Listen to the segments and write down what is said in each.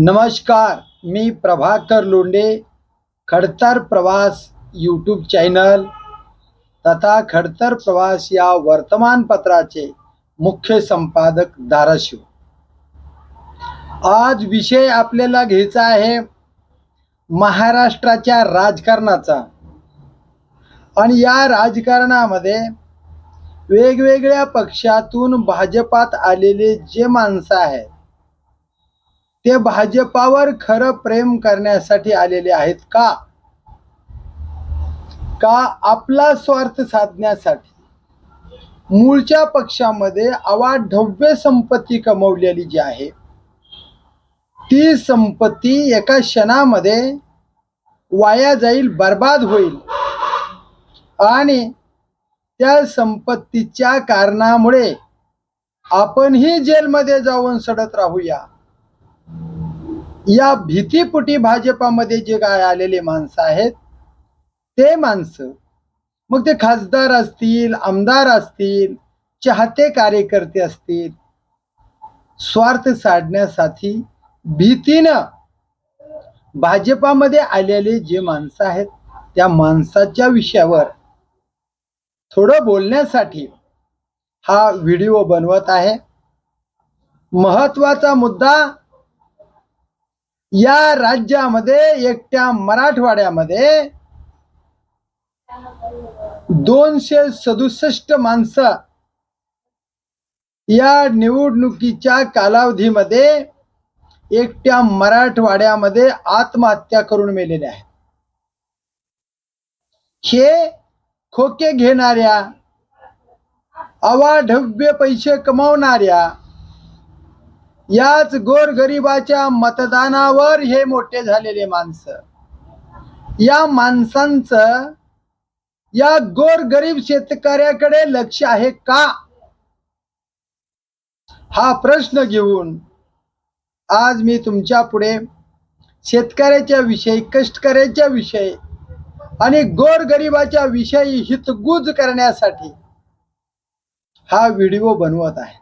नमस्कार मी प्रभाकर लोंडे खडतर प्रवास यूट्यूब चॅनल तथा खडतर प्रवास या वर्तमानपत्राचे मुख्य संपादक धाराशिव. आज विषय आपल्याला घ्यायचा आहे महाराष्ट्राच्या राजकारणाचा. आणि या राजकारणामध्ये वेगवेगळ्या पक्षातून भाजपात आलेले जे माणसं आहेत ते भाजपावर खरं प्रेम करण्यासाठी आलेले आहेत का? का आपला स्वार्थ साधण्यासाठी? मूळच्या पक्षामध्ये अवाढव्य संपत्ती कमवलेली जी आहे ती संपत्ती एका क्षणामध्ये वाया जाईल बर्बाद होईल. आणि त्या संपत्तीच्या कारणामुळे आपणही जेलमध्ये जाऊन सडत राहूया. या भीतीपुटी भाजपामध्ये जे काय आलेले माणसं आहेत ते माणसं मग ते खासदार असतील आमदार असतील चाहते कार्यकर्ते असतील स्वार्थ साधण्यासाठी भीतीनं भाजपामध्ये आलेले जे माणसं आहेत त्या माणसाच्या विषयावर थोडं बोलण्यासाठी हा व्हिडिओ बनवत आहे. महत्त्वाचा मुद्दा या राज्यामध्ये एकट्या मराठवाड्यामध्ये दोनशे सदुसष्ट माणसं या निवडणुकीच्या कालावधीमध्ये एकट्या मराठवाड्यामध्ये आत्महत्या करून मेलेले आहेत. हे खोके घेणाऱ्या अवाढव्य पैसे कमावणाऱ्या याच गोरगरिबाच्या मतदानावर हे मोठे झालेले माणसं. या माणसांचं या गोरगरीब शेतकऱ्याकडे लक्ष आहे का? हा प्रश्न घेऊन आज मी तुमच्यापुढे शेतकऱ्याच्या विषयी कष्टकऱ्याच्या विषयी आणि गोरगरिबाच्या विषयी हितगुज करण्यासाठी हा व्हिडिओ बनवत आहे.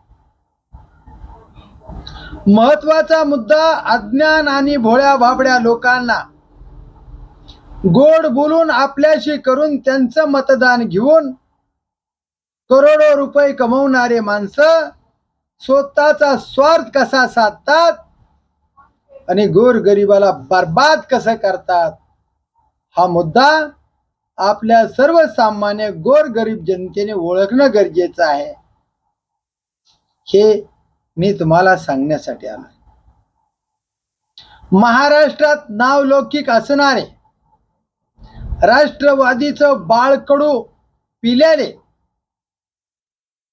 महत्त्वाचा मुद्दा अज्ञान आणि भोळ्या भाबड्या लोकांना. गोड बोलून आपल्याशी करून त्यांचं मतदान घेऊन करोडो रुपये कमवणारे माणसं स्वतःचा स्वार्थ कसा साधतात आणि गोर गरिबाला बर्बाद कसं करतात? हा मुद्दा आपल्या सर्वसामान्य गोर गरीब जनतेने ओळखणं गरजेचं आहे. हे मी तुम्हाला सांगण्यासाठी आलो महाराष्ट्रात नावलौकिक असणारे राष्ट्रवादीचं बाळकडू पिल्याने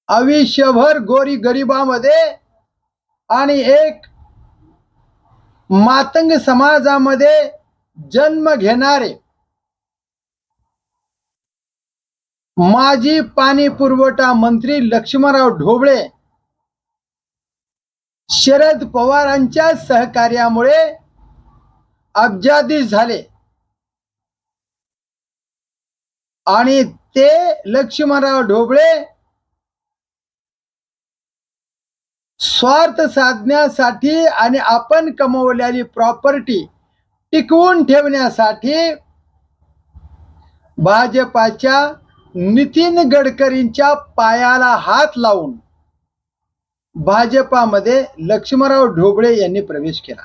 आयुष्यभर गोरी गरिबामध्ये आणि एक मातंग समाजामध्ये जन्म घेणारे माजी पाणी पुरवठा मंत्री लक्ष्मणराव ढोबळे शरद पवारांच्या सहकार्यामुळे अब्जाधी झाले. आणि ते लक्ष्मणराव ढोबळे स्वार्थ साधण्यासाठी आणि आपण कमवलेली प्रॉपर्टी टिकवून ठेवण्यासाठी भाजपाच्या नितीन गडकरींच्या पायाला हात लावून भाजपामध्ये लक्ष्मणराव ढोबळे यांनी प्रवेश केला.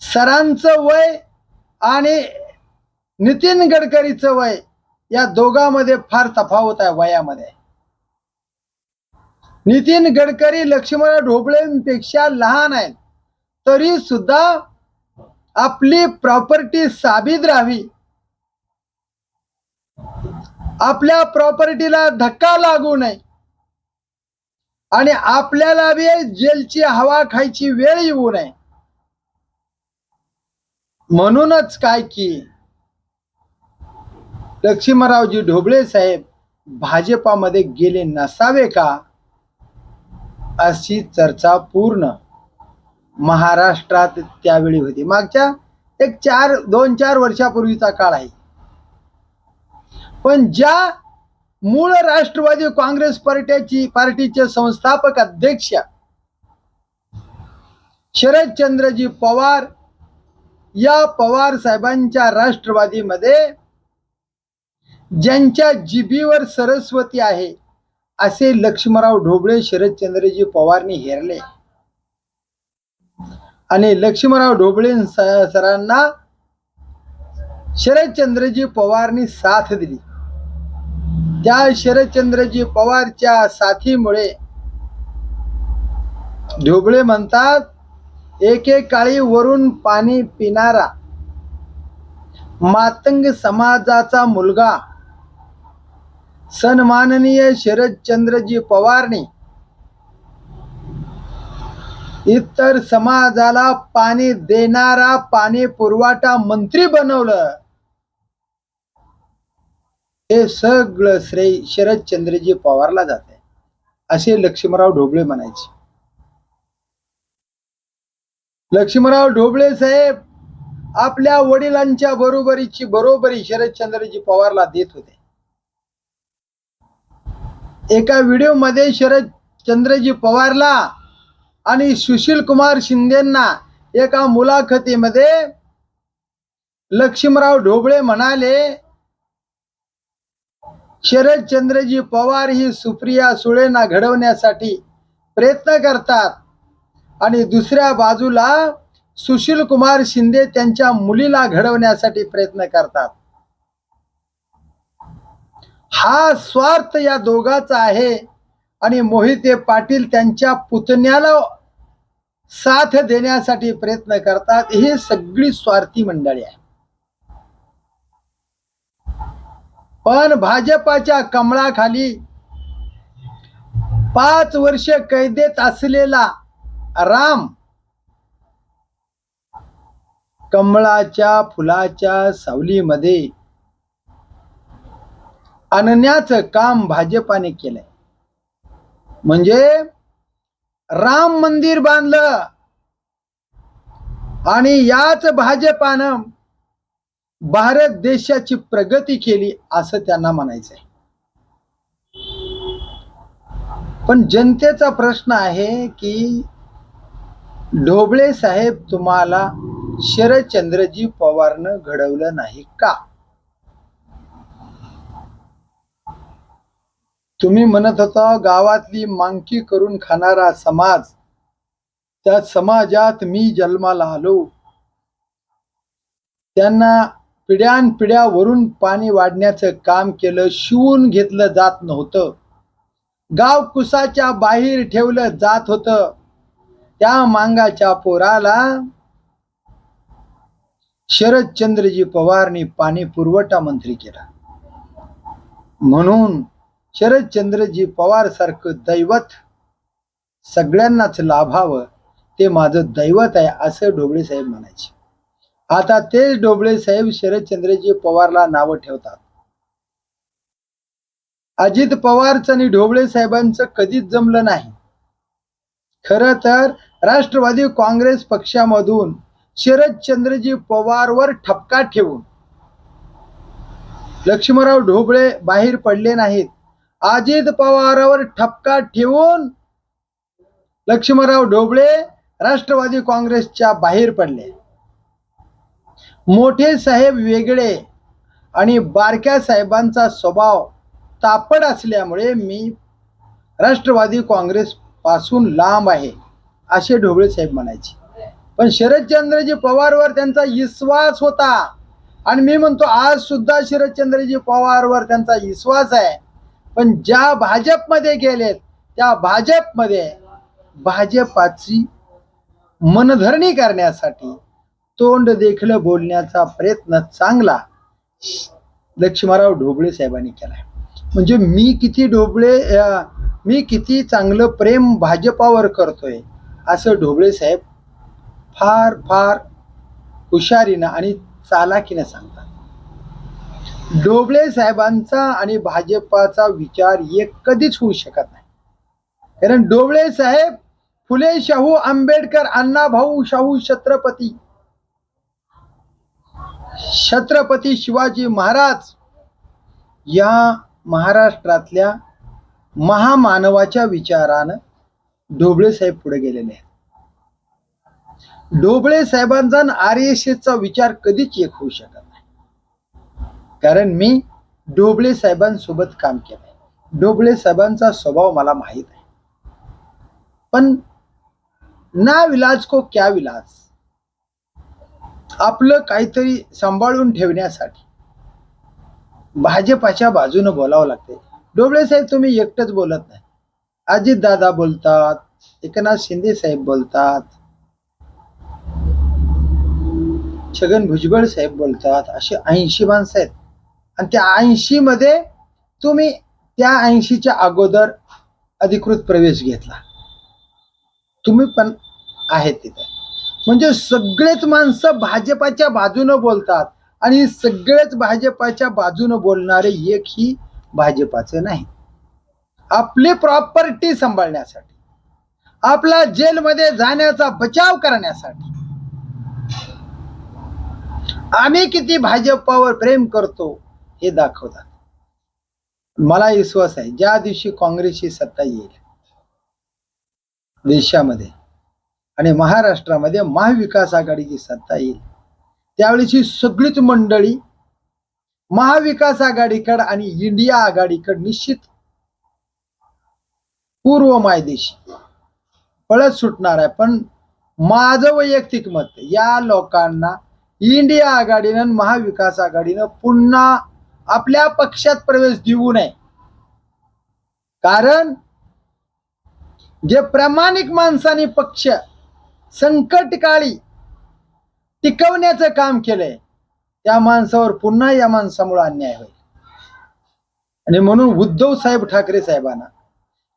सरांचं वय आणि नितीन गडकरीचं वय या दोघांमध्ये फार तफावत आहे वयामध्ये. नितीन गडकरी लक्ष्मणराव ढोबळेंपेक्षा लहान आहेत. तरी सुद्धा आपली प्रॉपर्टी साबित राहावी. आपल्या प्रॉपर्टीला धक्का लागू नये. आणि आपल्याला बी जेलची हवा खायची वेळ येऊ नये. म्हणूनच काय की लक्ष्मणरावजी ढोबळे साहेब भाजपामध्ये गेले नसावे का? अशी चर्चा पूर्ण महाराष्ट्रात त्यावेळी होती. मागच्या एक चार दोन चार वर्षापूर्वीचा काळ आहे. पण ज्या मूळ राष्ट्रवादी काँग्रेस पार्टीची पार्टीचे संस्थापक अध्यक्ष शरदचंद्रजी पवार या पवार साहेबांच्या राष्ट्रवादीमध्ये ज्यांच्या जिभीवर सरस्वती आहे असे लक्ष्मणराव ढोबळे शरदचंद्रजी पवारनी हेरले. आणि लक्ष्मणराव ढोबळे सरांना शरदचंद्रजी पवारनी साथ दिली. ज्या शरदचंद्रजी पवारच्या साथीमुळे ढोबळे म्हणतात एकेकाळी वरून पाणी पिणारा मातंग समाजाचा मुलगा सन्माननीय शरदचंद्रजी पवारने इतर समाजाला पाणी देणारा पाणी पुरवठा मंत्री बनवलं. हे सगळं श्रेय शरदचंद्रजी पवारला जाते. असे लक्ष्मणराव ढोबळे म्हणायचे. लक्ष्मणराव ढोबळे साहेब आपल्या वडिलांच्या बरोबरीची बरोबरी शरदचंद्रजी पवारला देत होते. एका व्हिडिओमध्ये शरदचंद्रजी पवारला आणि सुशील कुमार शिंदेना एका मुलाखतीमध्ये लक्ष्मणराव ढोबळे म्हणाले शरदचंद्रजी पवार ही सुप्रिया सुळेंना घडवण्यासाठी प्रयत्न करतात. आणि दुसऱ्या बाजूला सुशील कुमार शिंदे त्यांच्या मुलीला घडवण्यासाठी प्रयत्न करतात. हा स्वार्थ या दोघाचा आहे. आणि मोहिते पाटील त्यांच्या पुतण्याला साथ देण्यासाठी प्रयत्न करतात. ही सगळी स्वार्थी मंडळी आहे पण भाजपाच्या कमळाखाली पाच वर्ष कैदेत असलेला राम कमळाच्या फुलाच्या सावलीमध्ये आणण्याचं काम भाजपाने केलंय. म्हणजे राम मंदिर बांधलं आणि याच भाजपानं भारत देशाची प्रगती केली असं त्यांना म्हणायचंय. पण जनतेचा प्रश्न आहे की ढोबळे साहेब तुम्हाला शरदचंद्रजी पवारनं घडवलं नाही का? तुम्ही म्हणत होता गावातली मांकी करून खाणारा समाज त्या समाजात मी जन्माला आलो. त्यांना पिढ्यानपिढ्या वरून पाणी वाढण्याचं काम केलं शिवून घेतलं जात नव्हतं. गाव कुसाच्या बाहेर ठेवलं जात होतं. त्या मांगाच्या पोराला शरदचंद्रजी पवारनी पाणी पुरवठा मंत्री केला. म्हणून शरदचंद्रजी पवार सारखं दैवत सगळ्यांनाच लाभावं ते माझं दैवत आहे असं ढोबळे साहेब म्हणायचे. आता तेच डोबळे साहेब शरदचंद्रजी पवारला नावं ठेवतात. अजित पवारचं आणि ढोबळे साहेबांचं कधीच जमलं नाही. खर तर राष्ट्रवादी काँग्रेस पक्षामधून शरदचंद्रजी पवारवर ठपका ठेवून लक्ष्मणराव ढोबळे बाहेर पडले नाहीत. अजित पवारावर ठपका ठेवून लक्ष्मणराव ढोबळे राष्ट्रवादी काँग्रेसच्या बाहेर पडले. मोठे साहेब वेगळे आणि बारक्या साहेबांचा स्वभाव तापड असल्यामुळे मी राष्ट्रवादी काँग्रेसपासून लांब आहे असे ढोबळे साहेब म्हणायचे. पण शरदचंद्रजी पवारवर त्यांचा विश्वास होता आणि मी म्हणतो आज सुद्धा शरदचंद्रजी पवारवर त्यांचा विश्वास आहे. पण ज्या भाजपमध्ये गेलेत त्या भाजपमध्ये भाजपाची मनधरणी करण्यासाठी तोंड देखील बोलण्याचा प्रयत्न चांगला लक्ष्मणराव ढोबळे साहेबांनी केला म्हणजे मी किती ढोबळे मी किती चांगलं प्रेम भाजपावर करतोय असं ढोबळे साहेब फार फार हुशारीनं आणि चालाकीनं सांगतात. ढोबळे साहेबांचा आणि भाजपाचा विचार एक कधीच होऊ शकत नाही. कारण ढोबळे साहेब फुले शाहू आंबेडकर अण्णा भाऊ शाहू छत्रपती छत्रपती शिवाजी महाराज या महाराष्ट्रातल्या महामानवाच्या विचारानं ढोबळे साहेब पुढे गेलेले आहेत. ढोबळे साहेबांचा आर्यशेचा आर एस एसचा विचार कधीच एक होऊ शकत नाही. कारण मी ढोबळे साहेबांसोबत काम केलंय. ढोबळे साहेबांचा स्वभाव मला माहीत आहे. पण ना विलाज को क्या विलाज? आपलं काहीतरी सांभाळून ठेवण्यासाठी भाजपाच्या बाजूने बोलावं लागते. डोबळे साहेब तुम्ही एकटंच बोलत नाही. अजित दादा बोलतात एकनाथ शिंदे साहेब बोलतात छगन भुजबळ साहेब बोलतात असे ऐंशी माणसं आहेत. आणि त्या ऐंशी मध्ये तुम्ही त्या ऐंशीच्या अगोदर अधिकृत प्रवेश घेतला. तुम्ही पण आहेत तिथे. म्हणजे सगळेच माणसं भाजपाच्या बाजूनं बोलतात आणि सगळेच भाजपाच्या बाजूनं बोलणारे एकही भाजपाचे नाही. आपली प्रॉपर्टी सांभाळण्यासाठी आपला जेलमध्ये जाण्याचा बचाव करण्यासाठी आम्ही किती भाजपावर प्रेम करतो हे दाखवतात. मला विश्वास आहे ज्या दिवशी काँग्रेसची सत्ता येईल देशामध्ये आणि महाराष्ट्रामध्ये महाविकास आघाडीची सत्ता येईल. त्यावेळेची सगळीच मंडळी महाविकास आघाडीकड आणि इंडिया आघाडीकड निश्चित पूर्व मायदेशी. पळत सुटणार आहे पण माझं वैयक्तिक मत या लोकांना इंडिया आघाडीनं आणि महाविकास आघाडीनं पुन्हा आपल्या पक्षात प्रवेश देऊ नये. कारण जे प्रामाणिक माणसाने पक्ष संकट काळी टिकवण्याचं काम केलंय. त्या माणसावर पुन्हा या माणसामुळे अन्याय होईल. आणि म्हणून उद्धव साहेब ठाकरे साहेबांना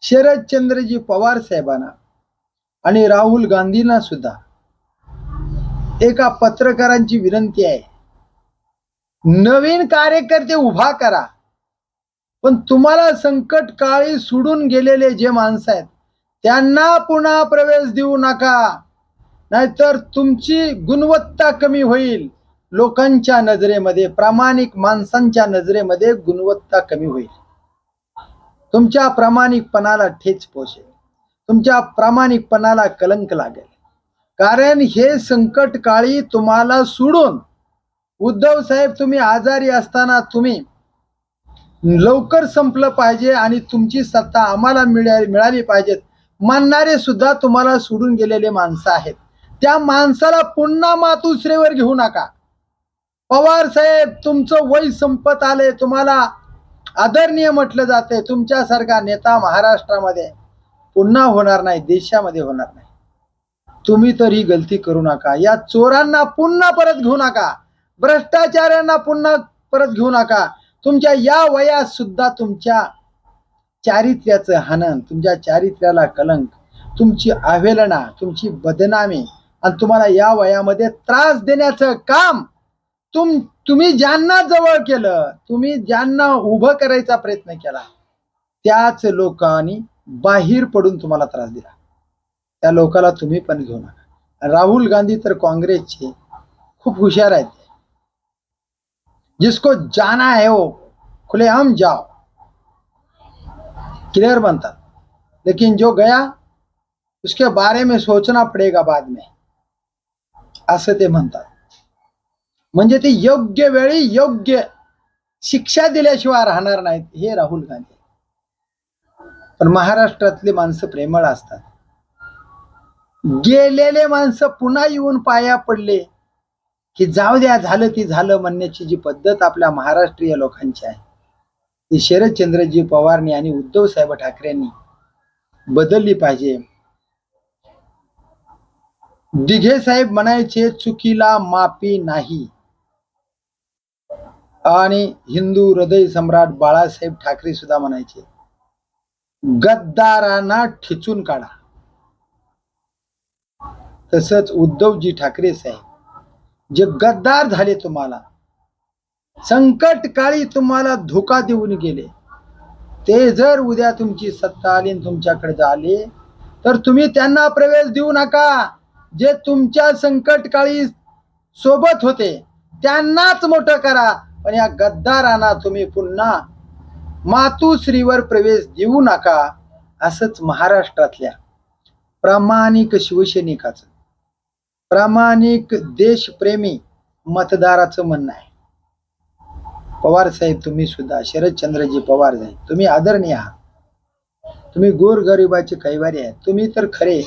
शरदचंद्रजी पवार साहेबांना आणि राहुल गांधींना सुद्धा एका पत्रकारांची विनंती आहे नवीन कार्यकर्ते उभा करा पण तुम्हाला संकट काळी सोडून गेलेले जे माणसं आहेत त्यांना पुन्हा प्रवेश देऊ नका. नाहीतर तुमची गुणवत्ता कमी होईल. लोकांच्या नजरेमध्ये प्रामाणिक माणसांच्या नजरेमध्ये गुणवत्ता कमी होईल. तुमच्या प्रामाणिकपणाला ठेच पोचेल तुमच्या प्रामाणिकपणाला कलंक लागेल. कारण हे संकट काळी तुम्हाला सोडून उद्धव साहेब तुम्ही आजारी असताना तुम्ही लवकर संपलं पाहिजे आणि तुमची सत्ता आम्हाला मिळा मिळाली पाहिजेत मानणारे सुद्धा तुम्हाला सोडून गेलेले माणसं आहेत. त्या माणसाला पुन्हा मातुश्रेवर घेऊ नका. पवार साहेब तुमचं वय संपत आले तुम्हाला आदरणीय म्हटलं जाते तुमच्यासारखा नेता महाराष्ट्रामध्ये पुन्हा होणार नाही देशामध्ये होणार नाही. तुम्ही तर ही गलती करू नका. या चोरांना पुन्हा परत घेऊ नका. भ्रष्टाचारांना पुन्हा परत घेऊ नका. तुमच्या या वयात सुद्धा तुमच्या चारित्र्याचं हनन तुमच्या चारित्र्याला कलंक तुमची अवेलना तुमची बदनामी आणि तुम्हाला या वयामध्ये त्रास देण्याचं काम तुम तुम्ही ज्यांना जवळ केलं तुम्ही ज्यांना उभं करायचा प्रयत्न केला त्याच लोकांनी बाहेर पडून तुम्हाला त्रास दिला. त्या लोकाला तुम्ही पण घेऊ नका. राहुल गांधी तर काँग्रेसचे खूप हुशार आहेत. जिसको जाना है वो खुले हम जाओ. क्लियर बनता लेकिन जो गया उसके बारे में सोचना पडेगा बाद में. असं ते म्हणतात. म्हणजे ते योग्य वेळी योग्य शिक्षा दिल्याशिवाय राहणार नाहीत हे राहुल गांधी. पण महाराष्ट्रातली माणसं प्रेमळ असतात. गेलेले माणसं पुन्हा येऊन पाया पडले की जाऊ द्या झालं ती झालं म्हणण्याची जी पद्धत आपल्या महाराष्ट्रीय लोकांची आहे ती शरदचंद्रजी पवारनी आणि उद्धव साहेब ठाकरेंनी बदलली पाहिजे. दिघे साहेब म्हणायचे चुकीला माफी नाही. आणि हिंदू हृदय सम्राट बाळासाहेब ठाकरे सुद्धा म्हणायचे गद्दारांना ठिचून काढा. तसंच उद्धवजी ठाकरे साहेब जे गद्दार झाले तुम्हाला संकट काळी तुम्हाला धोका देऊन गेले ते जर उद्या तुमची सत्ता आली तुमच्याकडे आले तर तुम्ही त्यांना प्रवेश देऊ नका. जे तुमच्या संकट काळी सोबत होते त्यांनाच मोठं करा. पण या गद्दारांना तुम्ही पुन्हा मातुश्रीवर प्रवेश देऊ नका असंच महाराष्ट्रातल्या प्रामाणिक शिवसैनिकाचं प्रामाणिक देशप्रेमी मतदाराचं म्हणणं आहे. पवार साहेब तुम्ही सुद्धा शरदचंद्रजी पवार साहेब तुम्ही आदरणीय आहात. तुम्ही गोरगरिबाचे कैवारी आहेत. तुम्ही तर खरे.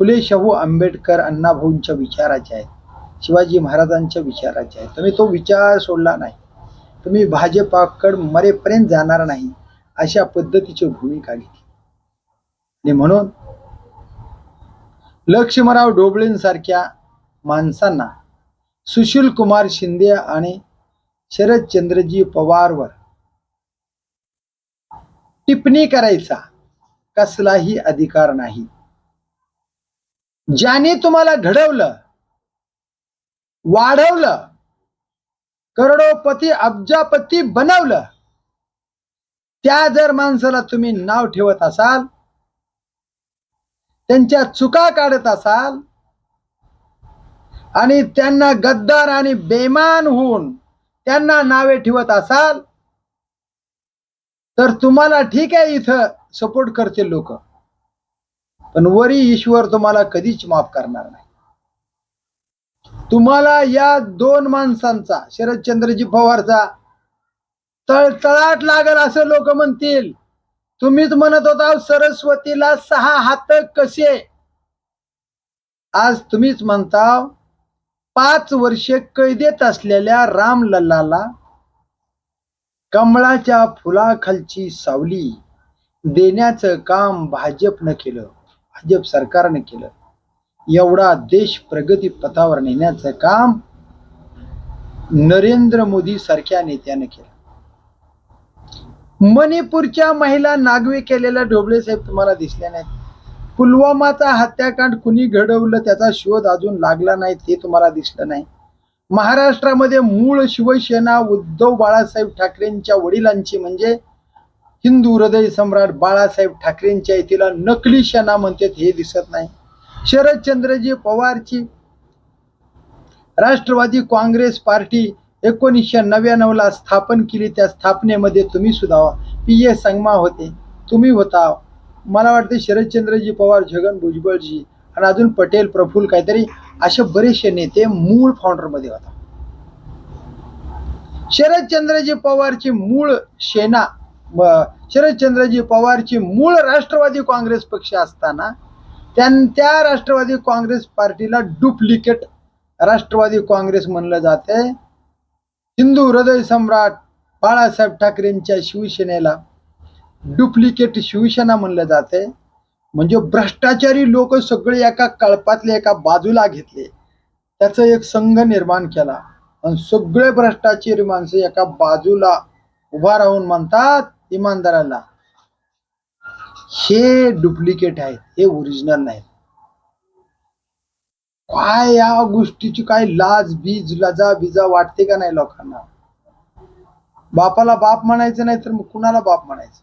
फुले शाहू आंबेडकर अण्णाभाऊंच्या विचाराचे आहेत. शिवाजी महाराजांच्या विचाराचे आहेत. तुम्ही तो विचार सोडला नाही. तुम्ही भाजपाकड मरेपर्यंत जाणार नाही अशा पद्धतीची भूमिका घेतली. आणि म्हणून लक्ष्मणराव डोबळेंसारख्या माणसांना सुशील कुमार शिंदे आणि शरदचंद्रजी पवारवर टिप्पणी करायचा कसलाही अधिकार नाही. ज्याने तुम्हाला घडवलं वाढवलं करोडोपती अब्जापती बनवलं त्या जर माणसाला तुम्ही नाव ठेवत असाल त्यांच्या चुका काढत असाल आणि त्यांना गद्दार आणि बेमान होऊन त्यांना नावे ठेवत असाल तर तुम्हाला ठीक आहे इथं सपोर्ट करतील लोक. पण वरी ईश्वर तुम्हाला कधीच माफ करणार नाही. तुम्हाला या दोन माणसांचा शरदचंद्रजी पवारचा तळतळाट लागल असं लोक म्हणतील. तुम्हीच म्हणत होता सरस्वतीला सहा हात कसे? आज तुम्हीच म्हणता पाच वर्षे कैदेत असलेल्या राम लल्लाला कमळाच्या फुलाखालची सावली देण्याचं काम भाजपनं केलं. भाजप सरकारने केलं. एवढा देश प्रगती पथावर नेण्याचं काम नरेंद्र मोदी सारख्या नेत्याने केलं. मणिपूरच्या महिला नागवे केलेल्या ढोबळे साहेब तुम्हाला दिसल्या नाहीत. पुलवामाचा हत्याकांड कुणी घडवलं त्याचा शोध अजून लागला नाही ते तुम्हाला दिसलं नाही. महाराष्ट्रामध्ये मूळ शिवसेना उद्धव बाळासाहेब ठाकरेंच्या वडिलांची म्हणजे हिंदू हृदय सम्राट बाळासाहेब ठाकरेंच्या तिला नकली सेना म्हणतात हे दिसत नाही. शरदचंद्रजी पवारची राष्ट्रवादी काँग्रेस पार्टी एकोणीसशे नव्याण्णव ला स्थापन केली. त्या स्थापनेमध्ये तुम्ही सुद्धा पी ए संगमा होते. तुम्ही होता. मला वाटते शरदचंद्रजी पवार छगन भुजबळजी आणि अजून पटेल प्रफुल काहीतरी असे बरेचसे नेते मूळ फाउंडरमध्ये होता. शरदचंद्रजी पवारची मूळ सेना शरदचंद्रजी पवारची मूळ राष्ट्रवादी काँग्रेस पक्ष असताना त्या राष्ट्रवादी काँग्रेस पार्टीला डुप्लिकेट राष्ट्रवादी काँग्रेस म्हणलं जाते हिंदू हृदय सम्राट बाळासाहेब ठाकरेंच्या शिवसेनेला डुप्लिकेट शिवसेना म्हणलं जाते म्हणजे भ्रष्टाचारी लोक सगळे एका कळपातले एका बाजूला घेतले. त्याचा एक संघ निर्माण केला. आणि सगळे भ्रष्टाचारी माणसं एका बाजूला उभा राहून म्हणतात इमानदाराला. हे डुप्लिकेट आहेत हे ओरिजिनल नाहीत. काय या गोष्टीची काय लाज बीज लजा बिजा वाटते का नाही लोकांना? बापाला बाप म्हणायचं नाही तर मग कुणाला बाप म्हणायचं?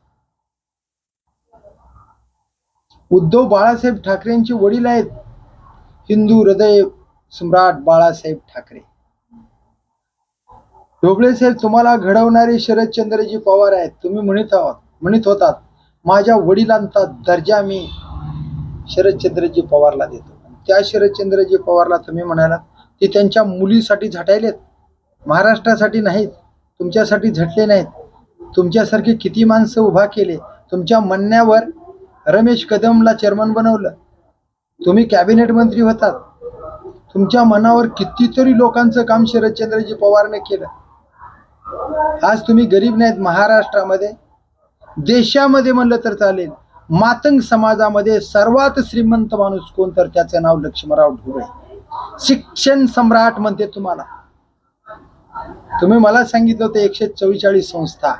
उद्धव बाळासाहेब ठाकरेंचे वडील आहेत. हिंदू हृदय सम्राट बाळासाहेब ठाकरे. ढोबळे साहेब तुम्हाला घडवणारे शरदचंद्रजी पवार आहेत. तुम्ही म्हणत आहात म्हणत होतात माझ्या वडिलांचा दर्जा मी शरदचंद्रजी पवारला देतो. त्या शरदचंद्रजी पवारला तुम्ही म्हणालात ते त्यांच्या मुलीसाठी झटायलेत. महाराष्ट्रासाठी नाहीत. तुमच्यासाठी झटले नाहीत. तुमच्यासारखे किती माणसं उभा केले. तुमच्या म्हणण्यावर रमेश कदमला चेअरमन बनवलं. तुम्ही कॅबिनेट मंत्री होतात. तुमच्या मनावर कितीतरी लोकांचं काम शरदचंद्रजी पवारने केलं. आज तुम्ही गरीब नाहीत महाराष्ट्रामध्ये. देशामध्ये म्हणलं तर चालेल. मातंग समाजामध्ये सर्वात श्रीमंत माणूस कोण तर त्याचं नाव लक्ष्मणराव ढोरे. शिक्षण सम्राट म्हणते तुम्हाला. तुम्ही मला सांगितलं होतं एकशे चव्वेचाळीस संस्था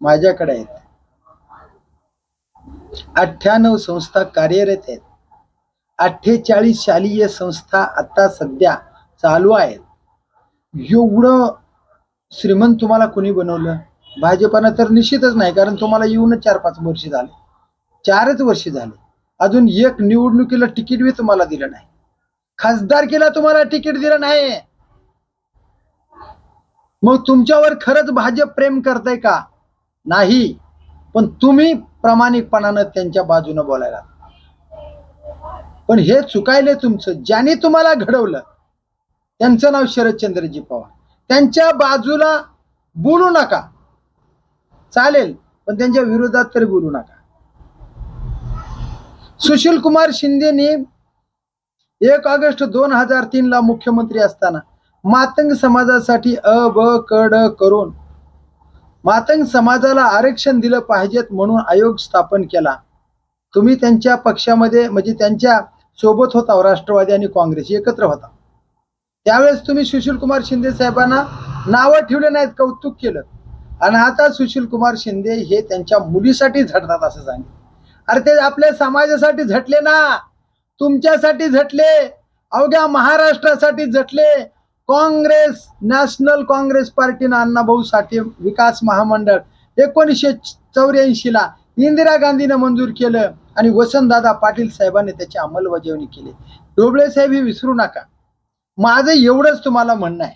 माझ्याकडे आहेत. अठ्ठ्याण्णव संस्था कार्यरत आहेत. अठ्ठेचाळीस शालेय संस्था आता सध्या चालू आहेत. एवढं श्रीमंत तुम्हाला कोणी बनवलं? भाजपानं तर निश्चितच नाही कारण तुम्हाला येऊनच चार पाच वर्ष झाले. चारच वर्ष झाले. अजून एक निवडणुकीला तिकीट बी तुम्हाला दिलं नाही. खासदारकीला तुम्हाला तिकीट दिलं नाही. मग तुमच्यावर खरंच भाजप प्रेम करतय का? नाही. पण तुम्ही प्रामाणिकपणानं त्यांच्या बाजूने बोलायला पण हे चुकायले तुमचं. ज्याने तुम्हाला घडवलं त्यांचं नाव शरदचंद्रजी पवार. त्यांच्या बाजूला बोलू नका. चालेल पण त्यांच्या विरोधात तरी बोलू नका. सुशील कुमार शिंदेनी एक ऑगस्ट दोन हजार तीन ला मुख्यमंत्री असताना मातंग समाजासाठी अ ब क करून मातंग समाजाला आरक्षण दिलं पाहिजेत म्हणून आयोग स्थापन केला. तुम्ही त्यांच्या पक्षामध्ये म्हणजे त्यांच्यासोबत होता राष्ट्रवादी आणि काँग्रेस एकत्र होता. त्यावेळेस तुम्ही सुशील कुमार शिंदे साहेबांना नावं ठेवले नाहीत कौतुक केलं. आणि आता सुशील कुमार शिंदे हे त्यांच्या मुलीसाठी झटतात असं सांगितलं. अरे ते आपल्या समाजासाठी झटले ना. तुमच्यासाठी झटले. अवघ्या महाराष्ट्रासाठी झटले. काँग्रेस नॅशनल काँग्रेस पार्टीनं अण्णाभाऊ साठे विकास महामंडळ एकोणीसशे चौऱ्याऐंशीला इंदिरा गांधीनं मंजूर केलं आणि वसंतदादा पाटील साहेबांनी त्याची अंमलबजावणी केली. डोबळे साहेब हे विसरू नका. माझं एवढंच तुम्हाला म्हणणं आहे.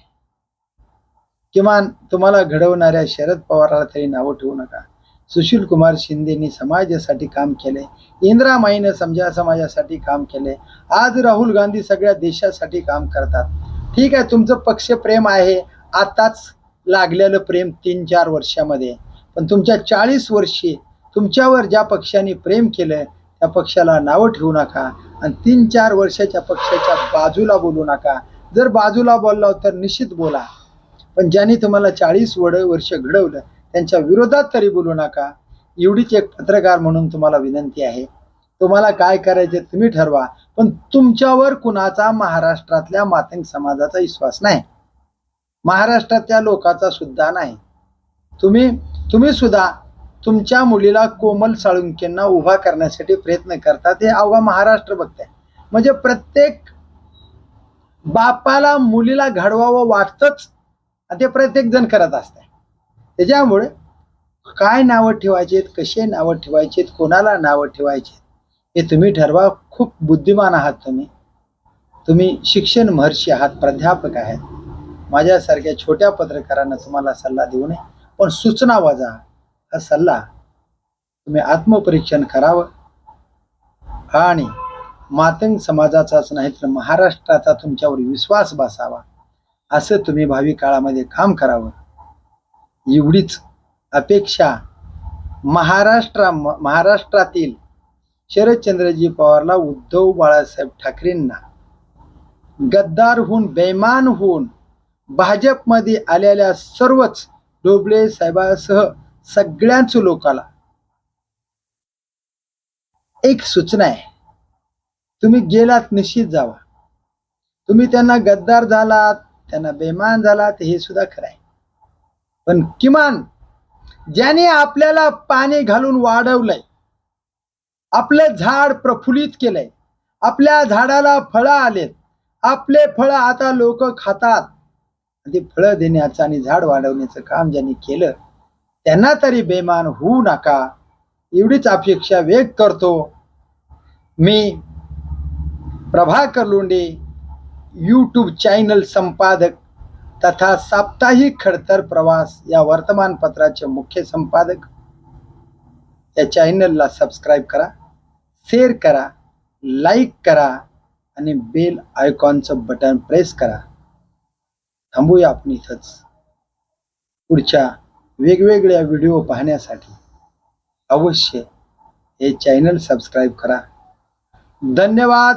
किमान तुम्हाला घडवणाऱ्या शरद पवाराला तरी नावं ठेवू नका. सुशील कुमार शिंदेनी समाजासाठी काम केले. इंदिरामाईनं समजा समाजासाठी काम केले. आज राहुल गांधी सगळ्या देशासाठी काम करतात. ठीक आहे तुमचं पक्षप्रेम आहे. आताच लागलेलं प्रेम तीन चार वर्षामध्ये. पण तुमच्या चाळीस वर्षी तुमच्यावर ज्या पक्षाने प्रेम केलं त्या पक्षाला नावं ठेवू नका. आणि तीन चार वर्षाच्या पक्षाच्या बाजूला बोलू नका. जर बाजूला बोलला तर निश्चित बोला. पण ज्यांनी तुम्हाला चाळीस वड वर्ष घडवलं त्यांच्या विरोधात तरी बोलू नका. एवढीच एक पत्रकार म्हणून तुम्हाला विनंती आहे. तुम्हाला काय करायचे तुम्ही ठरवा. पण तुमच्यावर कुणाचा महाराष्ट्रातल्या मातंग समाजाचा विश्वास नाही. महाराष्ट्रातल्या लोकांचा सुद्धा नाही. तुम्ही तुम्ही सुद्धा तुमच्या मुलीला कोमल साळुंकेंना उभा करण्यासाठी प्रयत्न करतात हे अवघा महाराष्ट्र बघताय. म्हणजे प्रत्येक बापाला मुलीला घडवावं वाटतंच. ते प्रत्येक जण करत असतात त्याच्यामुळे काय नावं ठेवायचेत कसे नावं ठेवायचेत कोणाला नावं ठेवायचे हे तुम्ही ठरवा. खूप बुद्धिमान आहात तुम्ही. तुम्ही शिक्षण महर्षी आहात प्राध्यापक आहेत. माझ्यासारख्या छोट्या पत्रकारांना तुम्हाला सल्ला देऊ नये पण सूचना वाजा. हा सल्ला तुम्ही आत्मपरीक्षण करावं. आणि मातंग समाजाचाच नाही तर महाराष्ट्राचा तुमच्यावर विश्वास बसावा. असं तुम्ही भावी काळामध्ये काम करावं. एवढीच अपेक्षा महाराष्ट्रा महाराष्ट्रातील शरदचंद्रजी पवारला उद्धव बाळासाहेब ठाकरेंना. गद्दार होऊन बेमान होऊन भाजपमध्ये आलेल्या सर्वच डोबळे साहेबासह सगळ्यांच लोकाला एक सूचना आहे. तुम्ही गेलात निश्चित जावा. तुम्ही त्यांना गद्दार झालात त्यांना बेमान झालात हे सुद्धा खरं आहे. पण किमान ज्याने आपल्याला पाणी घालून वाढवलंय आपलं झाड प्रफुल्लित केलंय आपल्या झाडाला फळं आलेत आपले फळं आता लोक खातात ते फळं देण्याचं आणि झाड वाढवण्याचं काम ज्यांनी केलं त्यांना तरी बेमान होऊ नका. एवढीच अपेक्षा व्यक्त करतो. मी प्रभाकर लोंडे यूट्यूब चॅनल संपादक तथा साप्ताहिक खडतर प्रवास या वर्तमानपत्राचे मुख्य संपादक. या चॅनलला सबस्क्राईब करा शेअर करा लाईक करा आणि बेल आयकॉनचं बटन प्रेस करा. थांबूया आपण इथंच. पुढच्या वेगवेगळ्या व्हिडिओ पाहण्यासाठी अवश्य हे चॅनल सबस्क्राईब करा. धन्यवाद!